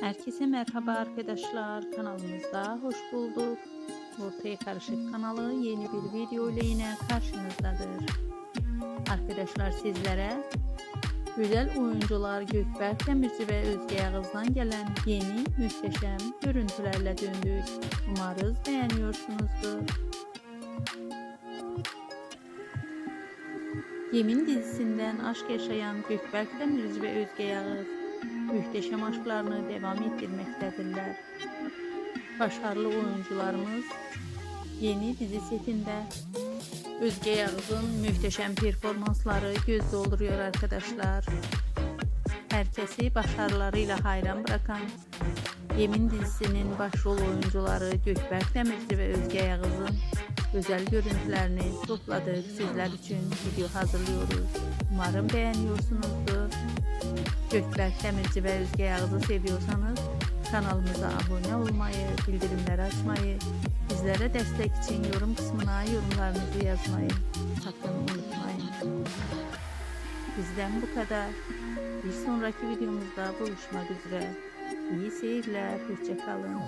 Herkese merhaba arkadaşlar. Kanalımızda hoş bulduk. Ortaya Karışık kanalı yeni bir video ile yine karşınızdadır. Arkadaşlar sizlere güzel oyuncular Gökberk Demirci ve Özge Yağız'dan gelen yeni muhteşem görüntülerle döndük. Umarız beğeniyorsunuzdur. Yemin dizisinden aşk yaşayan Gökberk Demirci ve Özge Yağız muhteşem aşklarını devam ettirmektedirler. Başarılı oyuncularımız yeni dizi setinde Özge Yağız'ın muhteşem performansları göz dolduruyor arkadaşlar. Herkesi başarılarıyla hayran bırakan Yemin dizisinin başrol oyuncuları Gökberk Demirci ve Özge Yağız'ın özel görüntülerini topladık. Sizler için video hazırlıyoruz. Umarım beğeniyorsunuzdur. Gökberk Demirci ve Özge Yağız'ı seviyorsanız kanalımıza abone olmayı, bildirimleri açmayı, bizlere destek için yorum kısmına yorumlarınızı yazmayı sakın unutmayın. Bizden bu kadar. Bir sonraki videomuzda buluşmak üzere. İyi seyirler, hoşçakalın.